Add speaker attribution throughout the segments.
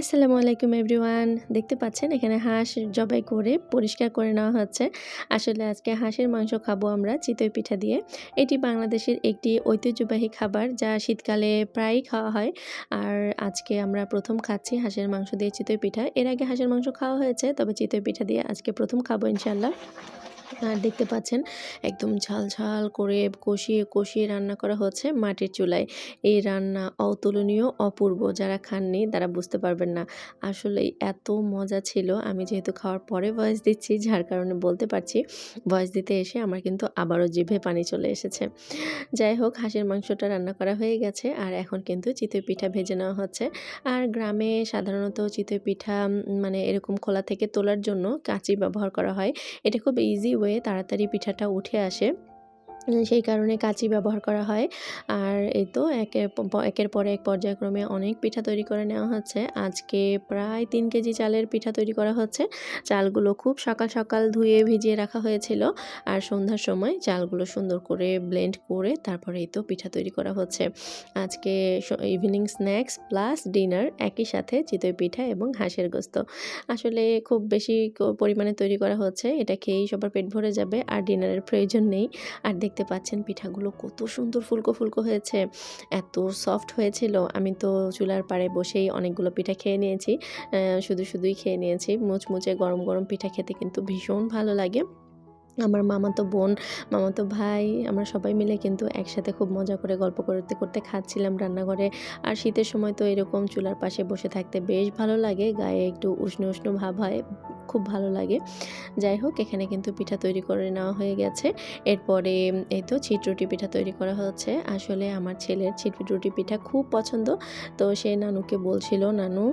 Speaker 1: আসসালামু আলাইকুম এভরিওয়ান। দেখতে পাচ্ছেন এখানে হাঁস জবাই করে পরিষ্কার করে নেওয়া হচ্ছে। আসলে আজকে হাঁসের মাংস খাব আমরা চিতই পিঠা দিয়ে। এটি বাংলাদেশের একটি ঐতিহ্যবাহী খাবার যা শীতকালে প্রায়ই খাওয়া হয়। আর আজকে আমরা প্রথম খাচ্ছি হাঁসের মাংস দিয়ে চিতই পিঠা। এর আগে হাঁসের মাংস খাওয়া হয়েছে, তবে চিতই পিঠা দিয়ে আজকে প্রথম খাব ইনশাল্লাহ আর দেখতে পাচ্ছেন একদম ঝাল ঝাল করে কষিয়ে কষিয়ে রান্না করা হচ্ছে মাটির চুলায়। এই রান্না অতুলনীয়, অপূর্ব। যারা খাননি তারা বুঝতে পারবেন না আসলে এত মজা ছিল। আমি যেহেতু খাওয়ার পরে ভয়েস দিচ্ছি, যার কারণে বলতে পারছি ভয়েস দিতে এসে আমার কিন্তু আবারও জিভে পানি চলে এসেছে। যাই হোক, হাঁসের মাংসটা রান্না করা হয়ে গেছে আর এখন কিন্তু চিতই পিঠা ভেজে নেওয়া হচ্ছে। আর গ্রামে সাধারণত চিতই পিঠা মানে এরকম খোলা থেকে তোলার জন্য কাঁচি ব্যবহার করা হয়। এটা খুব ইজি ওয়ে তাড়াতাড়ি পিঠাটা উঠে আসে। সেই কারণে কাঁচি ব্যবহার করা হয়। আর এই তো একের একের পরে এক পর্যায়ক্রমে অনেক পিঠা তৈরি করে নেওয়া হচ্ছে। আজকে প্রায় তিন কেজি চালের পিঠা তৈরি করা হচ্ছে। চালগুলো খুব সকাল সকাল ধুয়ে ভিজিয়ে রাখা হয়েছিল। আর সন্ধ্যার সময় চালগুলো সুন্দর করে ব্লেন্ড করে তারপরে এই তো পিঠা তৈরি করা হচ্ছে। আজকে ইভিনিং স্ন্যাক্স প্লাস ডিনার একই সাথে চিতই পিঠা এবং হাঁসের গোস্ত। আসলে খুব বেশি পরিমাণে তৈরি করা হচ্ছে। এটা খেয়েই সবার পেট ভরে যাবে। আর ডিনারের প্রয়োজন নেই। আর দেখতে দেখতে পাচ্ছেন পিঠাগুলো কত সুন্দর ফুলকো ফুলকো হয়েছে, এত সফট হয়েছিল। আমি তো চুলার পাড়ে বসেই অনেকগুলো পিঠা খেয়ে নিয়েছি শুধু শুধুই খেয়ে নিয়েছি। মুচমুচে গরম গরম পিঠা খেতে কিন্তু ভীষণ ভালো লাগে। আমার মামাতো বোন, মামাতো ভাই, আমরা সবাই মিলে কিন্তু একসাথে খুব মজা করে গল্প করতে করতে খাচ্ছিলাম রান্নাঘরে। আর শীতের সময় তো এরকম চুলার পাশে বসে থাকতে বেশ ভালো লাগে, গায়ে একটু উষ্ণ উষ্ণ ভাব হয়। খুব ভালো লাগে। যাই হোক, এখানে কিন্তু পিঠা তৈরি করে নেওয়া হয়ে গেছে। এরপরে এই তো ছিটরুটি পিঠা তৈরি করা হচ্ছে। আসলে আমার ছেলের ছিটরুটি পিঠা খুব পছন্দ। তো সে নানুকে বলছিল, নানু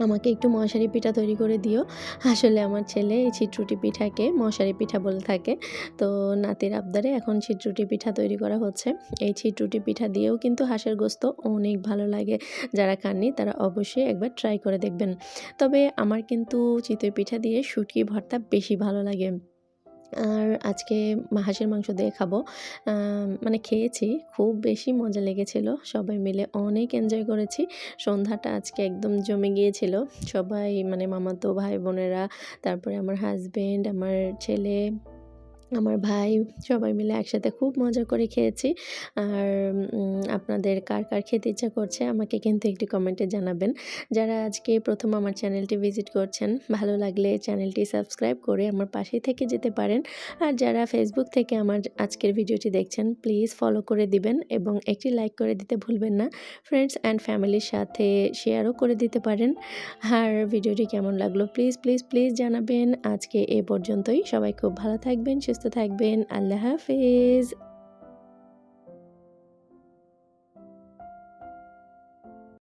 Speaker 1: আমাকে একটু মশারি পিঠা তৈরি করে দিও। আসলে আমার ছেলে এই ছিটরুটি পিঠাকে মশারি পিঠা বলে থাকে। তো নাতির আবদারে এখন ছিটরুটি পিঠা তৈরি করা হচ্ছে। এই ছিটরুটি পিঠা দিয়েও কিন্তু হাঁসের গোস্ত অনেক ভালো লাগে। যারা খাননি তারা অবশ্যই একবার ট্রাই করে দেখবেন। তবে আমার কিন্তু চিতই পিঠা দিয়ে শুটকি ভর্তা বেশি ভালো লাগে। আর আজকে হাঁসের মাংস দিয়ে খাব। মানে খেয়েছি, খুব বেশি মজা লেগেছিল। সবাই মিলে অনেক এনজয় করেছি। সন্ধ্যাটা আজকে একদম জমে গিয়েছিল। সবাই মানে মামাতো ভাই বোনেরা তারপরে আমার হাজব্যান্ড আমার ছেলে আমার ভাই, সবাই মিলে একসাথে খুব মজা করে খেয়েছি। আর আপনাদের কার কার খেতে ইচ্ছা করছে আমাকে কিন্তু একটি কমেন্টে জানাবেন। যারা আজকে প্রথম আমার চ্যানেলটি ভিজিট করছেন, ভালো লাগলে চ্যানেলটি সাবস্ক্রাইব করে আমার পাশেই থেকে যেতে পারেন। আর যারা ফেসবুক থেকে আমার আজকের ভিডিওটি দেখছেন, প্লিজ ফলো করে দিবেন এবং একটি লাইক করে দিতে ভুলবেন না। ফ্রেন্ডস অ্যান্ড ফ্যামিলির সাথে শেয়ারও করে দিতে পারেন। আর ভিডিওটি কেমন লাগল, প্লিজ প্লিজ প্লিজ জানাবেন। আজকে এ পর্যন্তই। সবাই খুব ভালো থাকবেন সুস্থ থাকবেন আল্লাহ হাফিজ